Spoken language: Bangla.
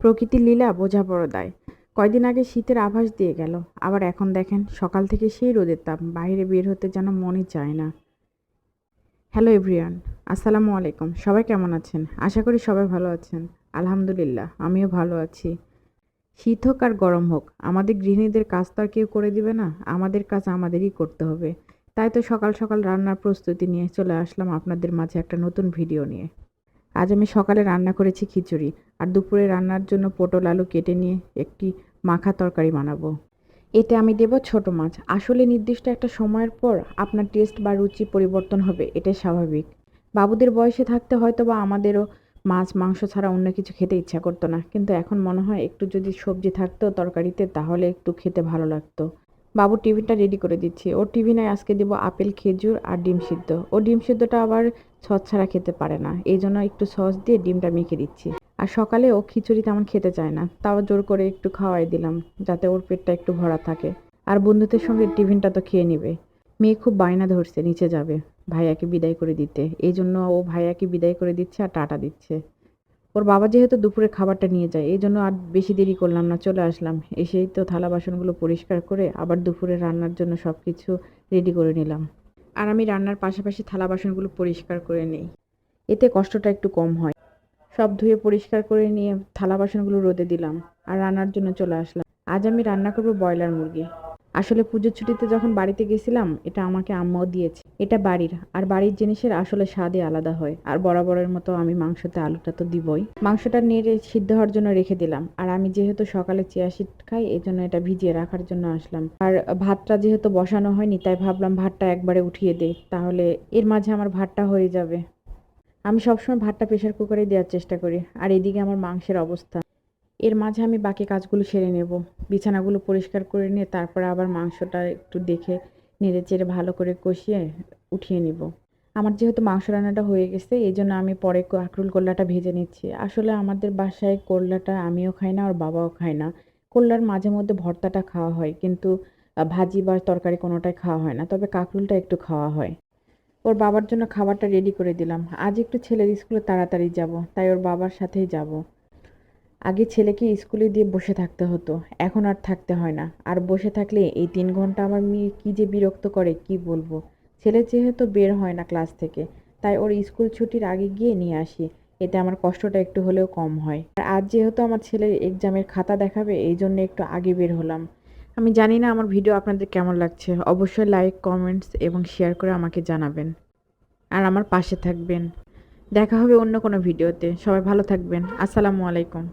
প্রকৃতির লীলা বোঝা বড় দায়। কয়দিন আগে শীতের আভাস দিয়ে গেল। আবার এখন দেখেন, সকাল থেকে সেই রোদের তাপ, বাইরে বের হতে যেন মনই চায় না। হ্যালো এভরিওয়ান, আসসালামু আলাইকুম। সবাই কেমন আছেন? আশা করি সবাই ভালো আছেন। আলহামদুলিল্লাহ, আমিও ভালো আছি। শীত হোক আর গরম হোক, আমাদের গৃহিণীদের কাজ তো আর কেউ করে দিবে না, আমাদের কাজ আমাদেরই করতে হবে। তাই তো সকাল সকাল রান্নার প্রস্তুতি নিয়ে চলে আসলাম আপনাদের মাঝে একটা নতুন ভিডিও নিয়ে। আজ আমি সকালে রান্না করেছি খিচুড়ি আর দুপুরে রান্নার জন্য পটল আলু কেটে নিয়ে একটি মাখা তরকারি বানাবো। এতে আমি দেব ছোট মাছ। আসলে নির্দিষ্ট একটা সময়ের পর আপনার টেস্ট বা রুচি পরিবর্তন হবে, এটাই স্বাভাবিক। বাবুদের বয়সে থাকতে হয়তো বা আমাদেরও মাছ, মাংস ছাড়া অন্য কিছু খেতে ইচ্ছা করতো না। কিন্তু এখন মনে হয় একটু যদি সবজি থাকতো তরকারিতে, তাহলে একটু খেতে ভালো লাগতো। বাবু টিফিনটা রেডি করে দিচ্ছি। ওর টিফিনে আজকে দেবো আপেল, খেজুর আর ডিম সিদ্ধ। ও ডিম সিদ্ধটা আবার সস ছাড়া খেতে পারে না। এই জন্য একটু সস দিয়ে ডিমটা মেখে দিচ্ছি। আর সকালে ও খিচুড়ি তেমন খেতে চায় না। তাও জোর করে একটু খাওয়াই দিলাম, যাতে ওর পেটটা একটু ভরা থাকে। আর বন্ধুদের সঙ্গে টিফিনটা তো খেয়ে নেবে। মেয়ে খুব বায়না ধরছে, নিচে যাবে ভাইয়াকে বিদায় করে দিতে। এই জন্য ও ভাইয়াকে বিদায় করে দিচ্ছে আর টাটা দিচ্ছে। ওর বাবা যেহেতু দুপুরে খাবারটা নিয়ে যায়, এই জন্য আর বেশি দেরি করলাম না, চলে আসলাম। এসেই তো থালা বাসনগুলো পরিষ্কার করে আবার দুপুরে রান্নার জন্য সব কিছু রেডি করে নিলাম। আর আমি রান্নার পাশাপাশি থালা বাসনগুলো পরিষ্কার করে নিই। এতে কষ্টটা একটু কম হয়। সব ধুয়ে পরিষ্কার করে নিয়ে থালা বাসনগুলো রোদে দিলাম আর রান্নার জন্য চলে আসলাম। আজ আমি রান্না করব ব্রয়লার মুরগি। আসলে পুজোর ছুটিতে যখন বাড়িতে গেছিলাম, এটা আমাকে আম্মাও দিয়েছে। এটা বাড়ির, আর বাড়ির জিনিসের আসলে স্বাদই আলাদা হয়। আর বরাবরের মতো আমি মাংসতে আলুটা তো দিবই। মাংসটা নেড়ে সিদ্ধ হওয়ার জন্য রেখে দিলাম। আর আমি যেহেতু সকালে চিয়া সিড খাই এই জন্য এটা ভিজিয়ে রাখার জন্য আসলাম। আর ভাতটা যেহেতু বসানো হয়নি, তাই ভাবলাম ভাতটা একবারে উঠিয়ে দেই। তাহলে এর মাঝে আমার ভাতটা হয়ে যাবে। আমি সবসময় ভাতটা প্রেশার কুকারে দেওয়ার চেষ্টা করি। আর এদিকে আমার মাংসের অবস্থা। এর মাঝে আমি বাকি কাজগুলো সেরে নেব। বিছানাগুলো পরিষ্কার করে নিয়ে তারপরে আবার মাংসটা একটু দেখে, নেড়ে চেড়ে ভালো করে কষিয়ে উঠিয়ে নিব। আমার যেহেতু মাংস রান্নাটা হয়ে গেছে এই জন্য আমি পরে কাঁকরুল কোল্লাটা ভেজে নিচ্ছি। আসলে আমাদের বাসায় কোল্লাটা আমিও খাই না, আর বাবাও খায় না। কোল্লার মাঝে মধ্যে ভর্তাটা খাওয়া হয়, কিন্তু ভাজি বা তরকারি কোনোটাই খাওয়া হয় না। তবে কাঁকরুলটা একটু খাওয়া হয়। ওর বাবার জন্য খাবারটা রেডি করে দিলাম। আজ একটু ছেলের স্কুলে তাড়াতাড়ি যাব, তাই ওর বাবার সাথেই যাব। আগে ছেলেকে স্কুলে দিয়ে বসে থাকতে হতো, এখন আর থাকতে হয় না। আর বসে থাকলে এই তিন ঘণ্টা আমার মেয়ে কী যে বিরক্ত করে, কি বলব? ছেলে যেহেতু বের হয় না ক্লাস থেকে, তাই ওর স্কুল ছুটির আগে গিয়ে নিয়ে আসি। এতে আমার কষ্টটা একটু হলেও কম হয়। আর আজ যেহেতু আমার ছেলের এক্সামের খাতা দেখাবে, এই জন্য একটু আগে বের হলাম। আমি জানি না আমার ভিডিও আপনাদের কেমন লাগছে। অবশ্যই লাইক, কমেন্টস এবং শেয়ার করে আমাকে জানাবেন। আর আমার পাশে থাকবেন। দেখা হবে অন্য কোনো ভিডিওতে। সবাই ভালো থাকবেন। আসসালামু আলাইকুম।